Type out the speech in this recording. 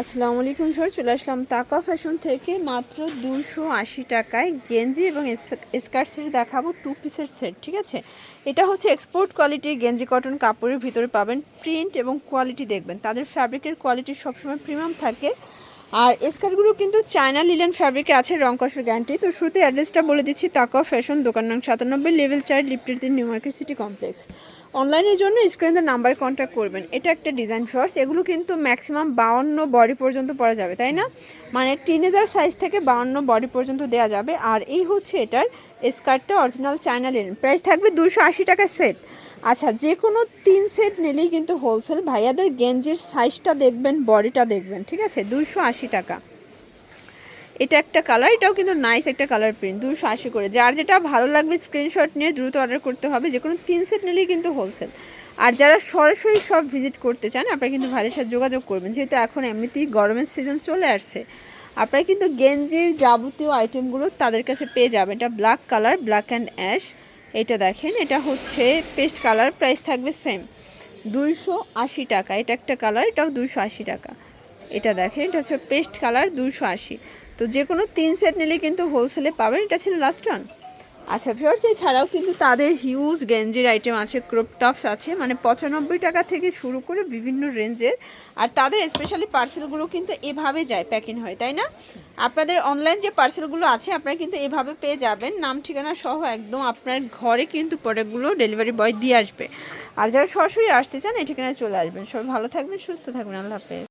আসসালামু আলাইকুম স্যার চলে আসলাম তাকা ফ্যাশন থেকে মাত্র দুশো আশি টাকায় গেঞ্জি এবং স্কার্ট সেট দেখাবো টু পিসের সেট ঠিক আছে? এটা হচ্ছে এক্সপোর্ট কোয়ালিটি গেঞ্জি কটন কাপড়ের ভিতরে পাবেন প্রিন্ট এবং কোয়ালিটি দেখবেন। তাদের ফ্যাব্রিকের কোয়ালিটি সবসময় প্রিমিয়াম থাকে। আর স্কার্টগুলো কিন্তু চায়না লিলেন ফ্যাব্রিকে আছে রং কষের তো শুরুতে অ্যাড্রেসটা বলে দিচ্ছি তাকা ফ্যাশন দোকান নং সাতানব্বই লেভেল চার লিফটের তিন নিউ মার্কেট সিটি কমপ্লেক্স অনলাইনের জন্য স্ক্রিনে নাম্বার কন্ট্যাক্ট করবেন। এটা একটা ডিজাইন শর্টস এগুলো কিন্তু ম্যাক্সিমাম বাউন্ন বডি পর্যন্ত পরা যাবে, তাই না? মানে টিনেজার সাইজ থেকে বাউন্ন বডি পর্যন্ত দেওয়া যাবে। আর এই হচ্ছে এটার স্কার্টটা অরিজিনাল চায়না লিনেন প্রাইস থাকবে দুশো আশি টাকা সেট আচ্ছা যে কোনো তিন সেট নিলেই কিন্তু হোলসেল ভাইয়াদের গেঞ্জির সাইজটা দেখবেন বডিটা দেখবেন, ঠিক আছে? দুশো আশি টাকা। এটা একটা কালার এটাও কিন্তু নাইস একটা কালার প্রিন্ট দুশো আশি করে। যার যেটা ভালো লাগবে স্ক্রিনশট নিয়ে দ্রুত অর্ডার করতে হবে যে কোনো তিন সেট নিলেই কিন্তু হোলসেল আর যারা সরাসরি সব ভিজিট করতে চান, আপনারা কিন্তু ভাইয়ের সাথে যোগাযোগ করবেন। যেহেতু এখন এমনিতেই গরমের সিজন চলে আসছে, আপনারা কিন্তু গেঞ্জির যাবতীয় আইটেমগুলো তাদের কাছে পেয়ে যাবেন। এটা black colour black and ash এটা দেখেন, এটা হচ্ছে পেস্ট কালার প্রাইস থাকবে সেম দুইশো আশি টাকা, এটা একটা কালার এটাও দুইশো আশি টাকা। এটা দেখেন, এটা হচ্ছে পেস্ট কালার দুশো আশি। তো যে কোনো তিন সেট নিলে কিন্তু হোলসেলে পাবেন, এটা ছিল লাস্ট ওয়ান আচ্ছা ফিওর্স এছাড়াও কিন্তু তাদের হিউজ গেঞ্জির আইটেম আছে ক্রপ টপস আছে মানে পঁচানব্বই টাকা থেকে শুরু করে বিভিন্ন রেঞ্জের আর তাদের স্পেশালি পার্সেলগুলো কিন্তু এভাবে যায় প্যাকিং হয়, তাই না? আপনাদের অনলাইন যে পার্সেলগুলো আছে, আপনারা কিন্তু এভাবে পেয়ে যাবেন। নাম, ঠিকানা সহ একদম আপনার ঘরে কিন্তু প্রোডাক্টগুলো ডেলিভারি বয় দিয়ে আসবে। আর যারা সরাসরি আসতে চান, এই ঠিকানায় চলে আসবেন। সবাই ভালো থাকবেন, সুস্থ থাকবেন। আল্লাহ হাফেজ।